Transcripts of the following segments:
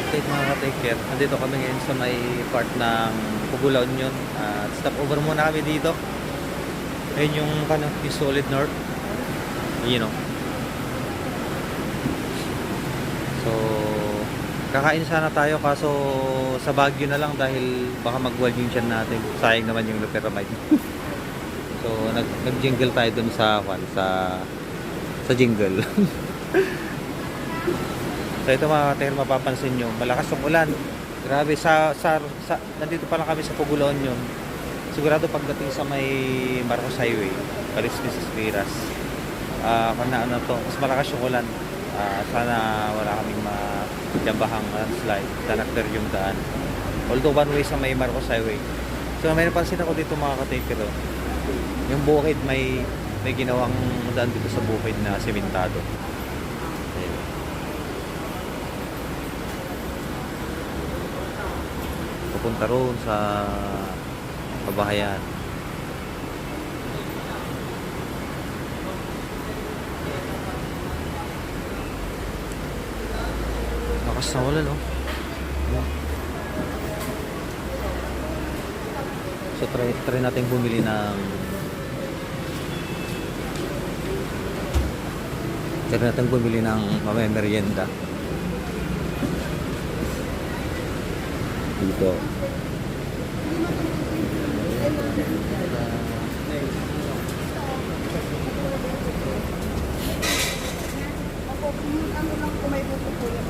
update mga ka-taker. Nandito kami ngayon sa may part ng Pugula Union. At stop over muna kami dito. Ayun yung, ano, yung Solid North. You know. So, kakain sana tayo kaso sa Baguio na lang dahil baka magwal yung tiyan natin. Sayang naman yung Loperamide. so, nag, nag-jingle tayo dun sa, kwan, sa, sa jingle. So ito mga katingin mapapansin nyo, malakas yung ulan. Grabe, sa, sa, sa, nandito pa lang kami sa Pugulon yun. Sigurado pagdating sa may Marcos Highway, Paris Mrs. Piras, ah kung na ano to, mas malakas yung ulan. Ah, sana wala kaming majabahang landslide, tanakder yung daan. Although one way sa may Marcos Highway. So may napansin ako dito mga ka-taker, oh. yung bukid may may ginawang daan dito sa bukid na sementado. Ayun. Pupunta roon sa kabahayan. Lakas na wala, no? Ayan. So, try, try natin bumili ng try natin bumili ng mamaya merienda. Dito.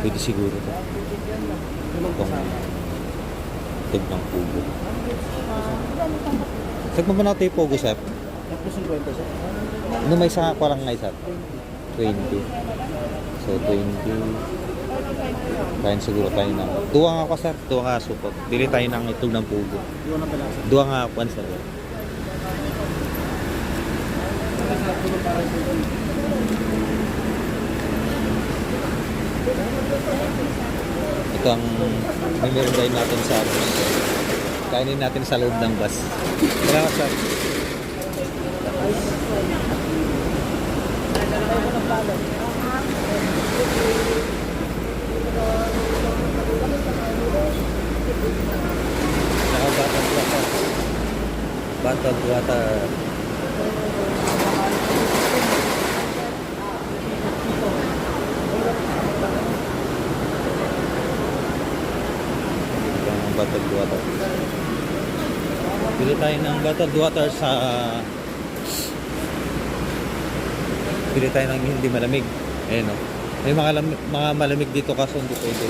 Pwede siguro to. Itong tig ng pugo. Sagma ba natin yung pugo, sir? Ano may isa ko lang nga, sir? 20. So, 20. Kain siguro tayo ng... Duwa nga ako, sir. Duwa nga supot. Bili tayo ng itog ng pugo. Duwa nga ako, sir. Ito ang mimirindahin natin sa bus. Kainin natin sa loob ng bus. Salamat, sir. Nakabatang water. Batang water. Ang batang water. Bili tayo ng batang water sa Bili tayo ng hindi malamig. Ayan o. May mga, mga malamig dito kaso hindi pwede.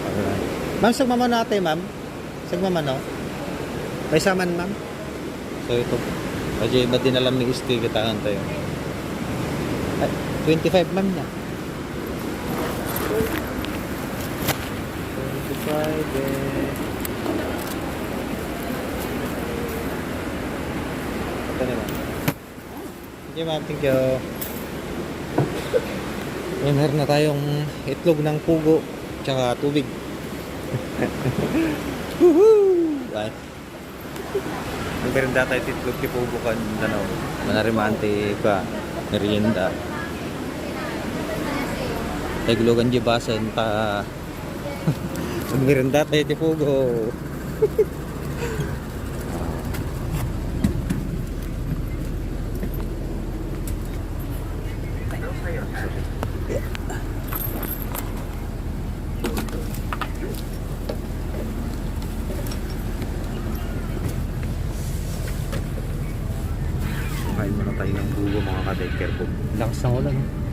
Alright. Ma'am, sagmama natin, ma'am. Sagmama, no? May saman, ma'am. So, ito. Medyo iba din alam ni Isti, kitaan tayo. Ay, 25, ma'am na. 25, eh. Ito na, ma'am. Thank you, ma'am. Thank you. May meron na tayong itlog ng pugo tsaka tubig. Woohoo! Ay. Ang merinda tayo titlog ti pugo kan ano, manarimante ka merienda. Tay gulugan di basen ta. Ang merinda tayo ti pugo. Kain muna tayo ng bugo mga ka-taker po. Lakas ng ulan. oh.